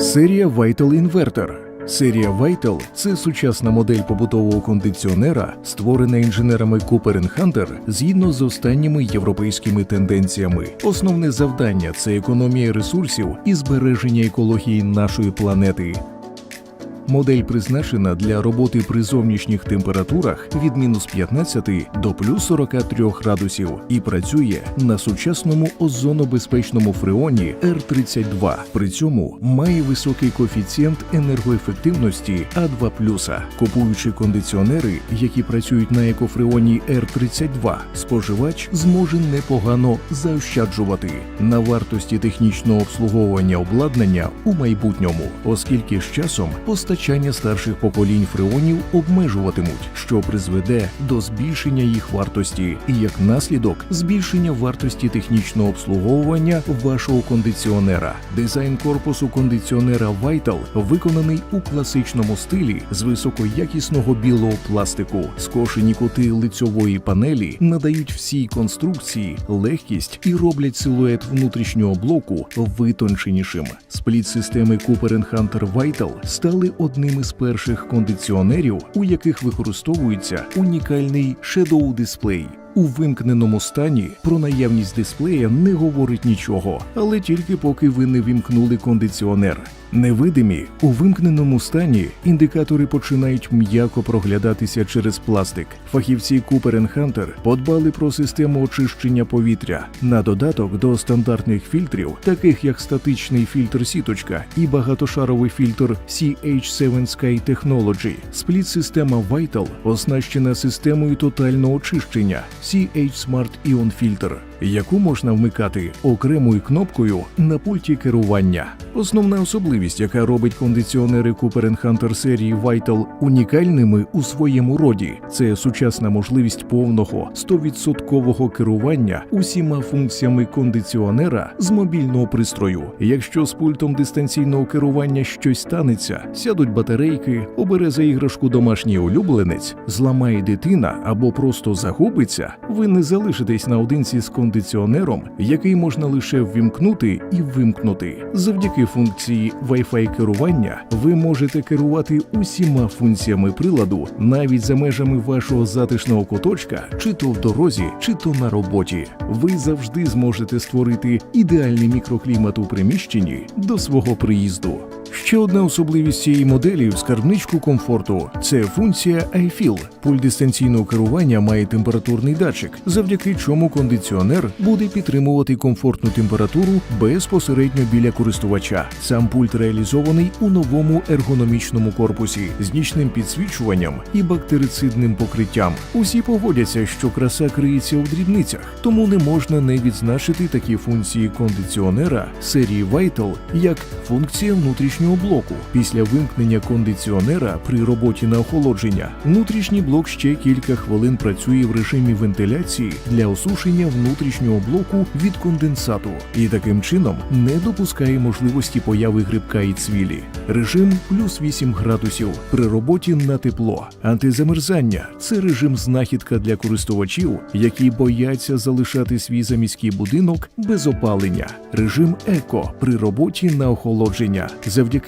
Серія Vital Inverter. Серія Vital – це сучасна модель побутового кондиціонера, створена інженерами Cooper Hunter згідно з останніми європейськими тенденціями. Основне завдання це економія ресурсів і збереження екології нашої планети. Модель призначена для роботи при зовнішніх температурах від мінус 15 до плюс 43 градусів і працює на сучасному озонобезпечному фреоні R32. При цьому має високий коефіцієнт енергоефективності А2+. Купуючи кондиціонери, які працюють на екофреоні R32, споживач зможе непогано заощаджувати на вартості технічного обслуговування обладнання у майбутньому, оскільки з часом постачання старших поколінь фреонів обмежуватимуть, що призведе до збільшення їх вартості, і як наслідок збільшення вартості технічного обслуговування вашого кондиціонера. Дизайн корпусу кондиціонера Vital виконаний у класичному стилі з високоякісного білого пластику. Скошені кути лицьової панелі надають всій конструкції легкість і роблять силует внутрішнього блоку витонченішим. Спліт системи Cooper Hunter Vital стали одним із перших кондиціонерів, у яких використовується унікальний Shadow дисплей. У вимкненому стані про наявність дисплея не говорить нічого, але тільки поки ви не вімкнули кондиціонер. Невидимі у вимкненому стані індикатори починають м'яко проглядатися через пластик. Фахівці Cooper Hunter подбали про систему очищення повітря на додаток до стандартних фільтрів, таких як статичний фільтр сіточка і багатошаровий фільтр CH7 Sky Technology. Спліт-система Vital оснащена системою тотального очищення CH Smart Ion Filter, яку можна вмикати окремою кнопкою на пульті керування. Основна особливість, яка робить кондиціонери Cooper Hunter серії Vital унікальними у своєму роді, це сучасна можливість повного 100% керування усіма функціями кондиціонера з мобільного пристрою. Якщо з пультом дистанційного керування щось станеться, сядуть батарейки, обере за іграшку домашній улюбленець, зламає дитина або просто загубиться, ви не залишитесь наодинці з кондиціонером, який можна лише ввімкнути і вимкнути. Завдяки функції Wi-Fi керування ви можете керувати усіма функціями приладу навіть за межами вашого затишного куточка, чи то в дорозі, чи то на роботі. Ви завжди зможете створити ідеальний мікроклімат у приміщенні до свого приїзду. Ще одна особливість цієї моделі в скарбничку комфорту це функція iFeel. Пульт дистанційного керування має температурний датчик, завдяки чому кондиціонер буде підтримувати комфортну температуру безпосередньо біля користувача. Сам пульт реалізований у новому ергономічному корпусі з нічним підсвічуванням і бактерицидним покриттям. Усі погодяться, що краса криється у дрібницях, тому не можна не відзначити такі функції кондиціонера серії Vital, як функція внутрішнього блоку. Після вимкнення кондиціонера при роботі на охолодження внутрішній блок ще кілька хвилин працює в режимі вентиляції для осушення внутрішнього блоку від конденсату і таким чином не допускає можливості появи грибка і цвілі. Режим плюс 8 градусів при роботі на тепло. Антизамерзання це режим знахідка для користувачів, які бояться залишати свій заміський будинок без опалення. Режим еко при роботі на охолодження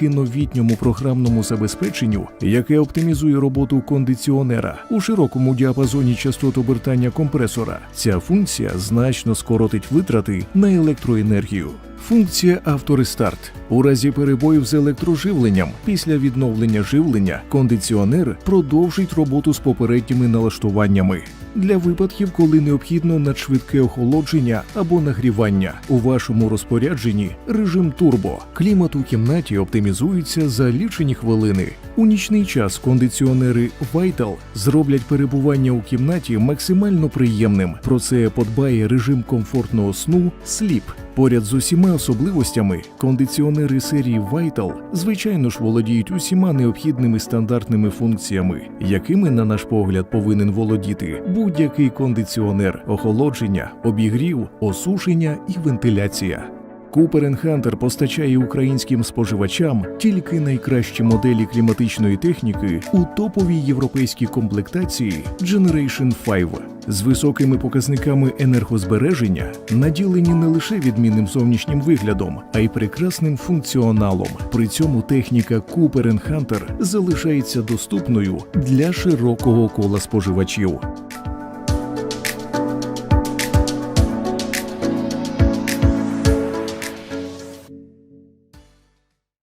завдяки новітньому програмному забезпеченню, яке оптимізує роботу кондиціонера у широкому діапазоні частот обертання компресора. Ця функція значно скоротить витрати на електроенергію. Функція авторестарт. У разі перебоїв з електроживленням після відновлення живлення кондиціонер продовжить роботу з попередніми налаштуваннями. Для випадків, коли необхідно надшвидке охолодження або нагрівання, у вашому розпорядженні режим турбо. Клімат у кімнаті оптимізується за лічені хвилини. У нічний час кондиціонери Vital зроблять перебування у кімнаті максимально приємним. Про це подбає режим комфортного сну Sleep. Поряд з усіма особливостями, кондиціонери серії Vital, звичайно ж, володіють усіма необхідними стандартними функціями, якими, на наш погляд, повинен володіти будь-який кондиціонер, охолодження, обігрів, осушення і вентиляція. Cooper Hunter постачає українським споживачам тільки найкращі моделі кліматичної техніки у топовій європейській комплектації Generation 5. З високими показниками енергозбереження, наділені не лише відмінним зовнішнім виглядом, а й прекрасним функціоналом. При цьому техніка Cooper Hunter залишається доступною для широкого кола споживачів.